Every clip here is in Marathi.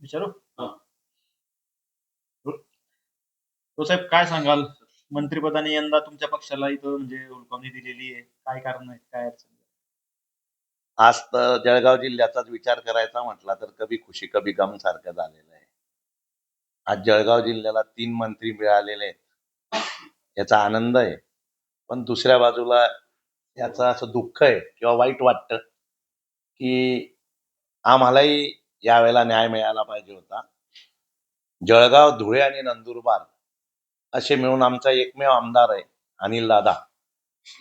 विचारू? हा. तो साहेब काय सांगाल? मंत्रिपदाने यंदा तुमच्या पक्षाला इथं म्हणजे हुलकावणी दिलेली आहे. काय कारण आहे काय अडचण? आज तर जळगाव जिल्ह्याचाच विचार करायचा म्हटला तर कभी खुशी कभी गम सारखं झालेलं आहे. आज जळगाव जिल्ह्याला तीन मंत्री मिळालेले आहेत. याचा आनंद आहे. पण दुसऱ्या बाजूला याचं असं दुःख आहे किंवा वाईट वाटतं की आम्हालाही यावेळेला न्याय मिळायला पाहिजे होता. जळगाव धुळे आणि नंदुरबार असे मिळून आमचा एकमेव आमदार आहे अनिल दादा.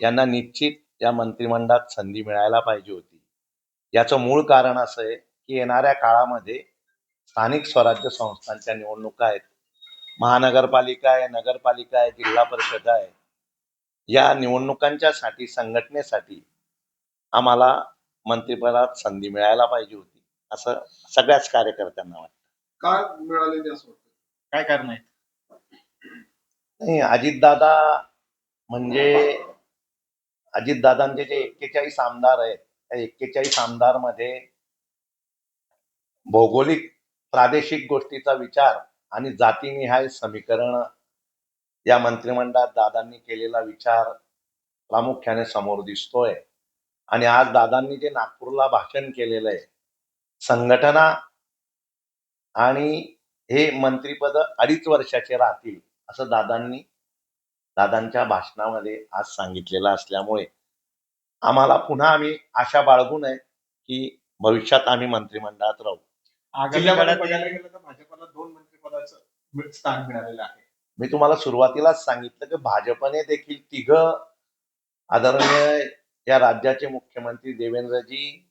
यांना निश्चित या मंत्रिमंडळात संधी मिळायला पाहिजे होती. याचं मूळ कारण असं आहे की येणाऱ्या काळामध्ये स्थानिक स्वराज्य संस्थांच्या निवडणुका आहेत. महानगरपालिका आहे नगरपालिका आहे जिल्हा परिषद आहे. या निवडणुकांच्या साठी संघटनेसाठी आम्हाला मंत्रिपदात संधी मिळायला पाहिजे होती. असं सगळ्याच कार्यकर्त्यांना वाटतं. काय असं वाटतं? काय कारण आहे नाही अजितदादा म्हणजे अजितदादांचे जे एक्केचाळीस आमदार आहेत त्या एक्केचाळीस आमदारमध्ये भौगोलिक प्रादेशिक गोष्टीचा विचार आणि जातीनिहाय समीकरण या मंत्रिमंडळात दादांनी केलेला विचार प्रामुख्याने समोर दिसतोय. आणि आज दादांनी जे नागपूरला भाषण केलेलं आहे संघटना आणि हे मंत्रिपद अडीच वर्षाचे राहतील असं दादांनी दादांच्या भाषणामध्ये आज सांगितलेलं असल्यामुळे आम्हाला पुन्हा आम्ही आशा बाळगू नये की भविष्यात आम्ही मंत्रिमंडळात राहू. भाजपला दोन मंत्रिपदाचं स्थान मिळालेलं आहे. मी तुम्हाला सुरुवातीलाच सांगितलं की भाजपने देखील तिघ आदरणीय या राज्याचे मुख्यमंत्री देवेंद्रजी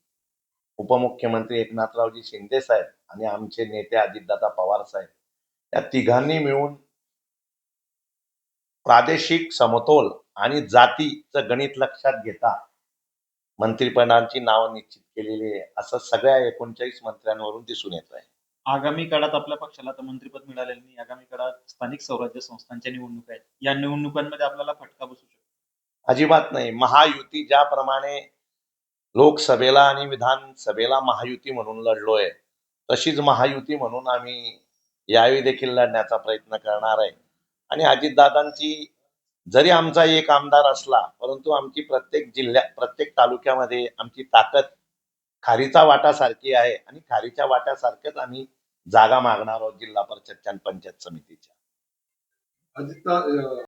उपमुख्यमंत्री एकनाथरावजी शिंदे साहेब आणि आमचे नेते अजितदादा पवार साहेब या तिघांनी मिळून प्रादेशिक समतोल आणि जातीचं गणित लक्षात घेता मंत्रिपदांची नावं निश्चित केलेली आहे. असं सगळ्या एकोणचाळीस मंत्र्यांवरून दिसून येत आहे. आगामी काळात आपल्या पक्षाला तर मंत्रिपद मिळालेलं नाही. आगामी काळात स्थानिक स्वराज्य संस्थांच्या निवडणुका आहेत. या निवडणुकांमध्ये आपल्याला फटका बसू अजिबात नाही. महायुती ज्याप्रमाणे लोकसभेला आणि विधानसभेला महायुती म्हणून लढलोय तशीच महायुती म्हणून आम्ही यावेळी देखील लढण्याचा प्रयत्न करणार आहे. आणि अजितदादांची जरी आमचा एक आमदार असला परंतु आमची प्रत्येक जिल्ह्या प्रत्येक तालुक्यामध्ये आमची ताकद खारीचा वाटासारखी आहे आणि खारीच्या वाट्यासारखंच आम्ही जागा मागणार आहोत जिल्हा परिषदच्या आणि पंचायत समितीच्या. अजित